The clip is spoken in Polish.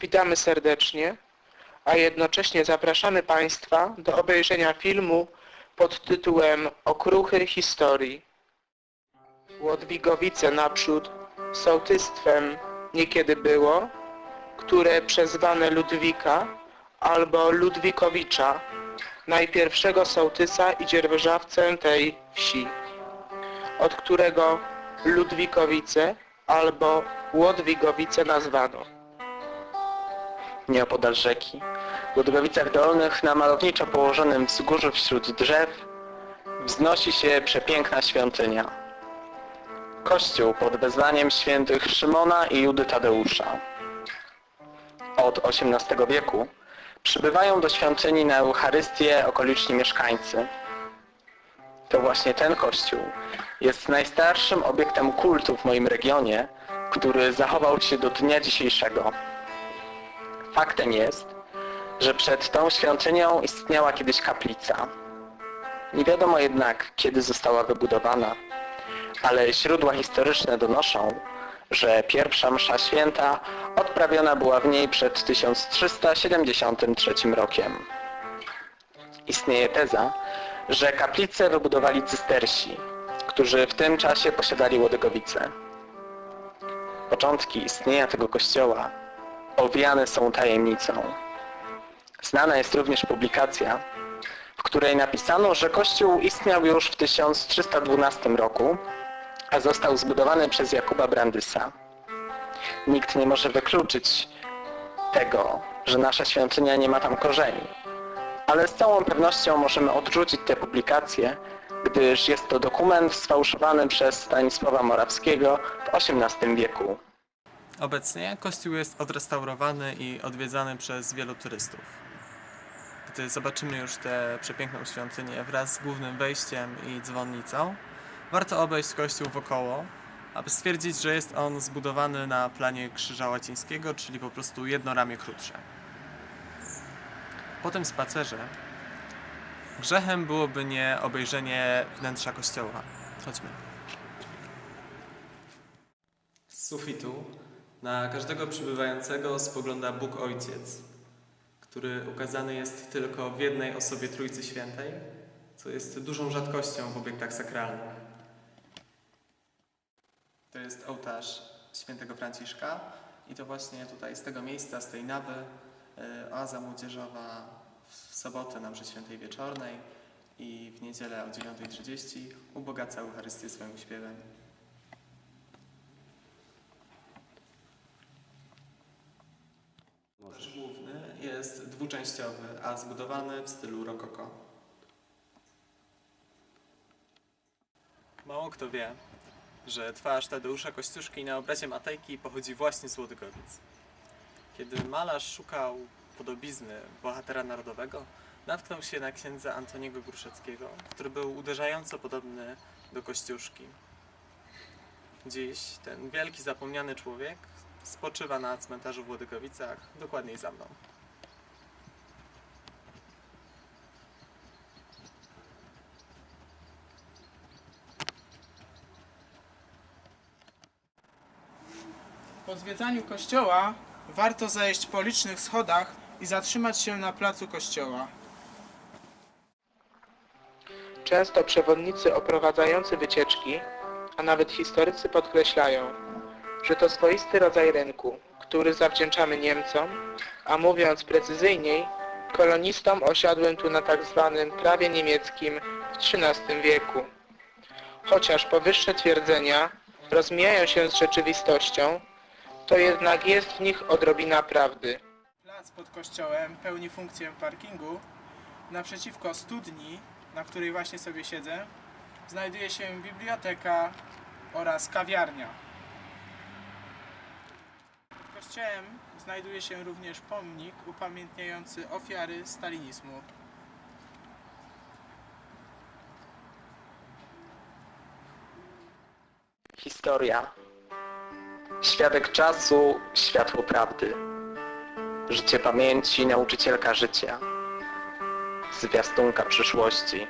Witamy serdecznie, a jednocześnie zapraszamy Państwa do obejrzenia filmu pod tytułem Okruchy historii. Łodwigowice naprzód sołtystwem niekiedy było, które przezwane Ludwika albo Ludwikowicza, najpierwszego sołtysa i dzierżawcę tej wsi, od którego Ludwikowice albo Łodwigowice nazwano. Nieopodal rzeki. W Ludgowicach Dolnych na malowniczo położonym wzgórzu wśród drzew wznosi się przepiękna świątynia. Kościół pod wezwaniem świętych Szymona i Judy Tadeusza. Od XVIII wieku przybywają do świątyni na Eucharystię okoliczni mieszkańcy. To właśnie ten kościół jest najstarszym obiektem kultu w moim regionie, który zachował się do dnia dzisiejszego. Faktem jest, że przed tą świątynią istniała kiedyś kaplica. Nie wiadomo jednak, kiedy została wybudowana, ale źródła historyczne donoszą, że pierwsza msza święta odprawiona była w niej przed 1373 rokiem. Istnieje teza, że kaplicę wybudowali cystersi, którzy w tym czasie posiadali Łodygowice. Początki istnienia tego kościoła owijane są tajemnicą. Znana jest również publikacja, w której napisano, że kościół istniał już w 1312 roku, a został zbudowany przez Jakuba Brandysa. Nikt nie może wykluczyć tego, że nasza świątynia nie ma tam korzeni. Ale z całą pewnością możemy odrzucić tę publikację, gdyż jest to dokument sfałszowany przez Stanisława Morawskiego w XVIII wieku. Obecnie kościół jest odrestaurowany i odwiedzany przez wielu turystów. Gdy zobaczymy już tę przepiękną świątynię wraz z głównym wejściem i dzwonnicą, warto obejść kościół wokoło, aby stwierdzić, że jest on zbudowany na planie krzyża łacińskiego, czyli po prostu jedno ramię krótsze. Po tym spacerze grzechem byłoby nie obejrzenie wnętrza kościoła. Chodźmy. Z sufitu na każdego przybywającego spogląda Bóg Ojciec, który ukazany jest tylko w jednej osobie Trójcy Świętej, co jest dużą rzadkością w obiektach sakralnych. To jest ołtarz świętego Franciszka i to właśnie tutaj z tego miejsca, z tej nawy, e, oaza młodzieżowa w sobotę na mszy świętej wieczornej i w niedzielę o 9.30 ubogaca Eucharystię swoim śpiewem. Ołtarz główny jest dwuczęściowy, a zbudowany w stylu rokoko. Mało kto wie, że twarz Tadeusza Kościuszki na obrazie Matejki pochodzi właśnie z Łodygowic. Kiedy malarz szukał podobizny bohatera narodowego, natknął się na księdza Antoniego Gruszeckiego, który był uderzająco podobny do Kościuszki. Dziś ten wielki zapomniany człowiek spoczywa na cmentarzu w Łodygowicach, dokładniej za mną. Po zwiedzaniu kościoła warto zejść po licznych schodach i zatrzymać się na placu kościoła. Często przewodnicy oprowadzający wycieczki, a nawet historycy podkreślają, że to swoisty rodzaj rynku, który zawdzięczamy Niemcom, a mówiąc precyzyjniej, kolonistom osiadłym tu na tak zwanym prawie niemieckim w XIII wieku. Chociaż powyższe twierdzenia rozmijają się z rzeczywistością, to jednak jest w nich odrobina prawdy. Plac pod kościołem pełni funkcję parkingu. Naprzeciwko studni, na której właśnie sobie siedzę, znajduje się biblioteka oraz kawiarnia. W kościołem znajduje się również pomnik upamiętniający ofiary stalinizmu. Historia. Świadek czasu, światło prawdy. Życie pamięci, nauczycielka życia. Zwiastunka przyszłości.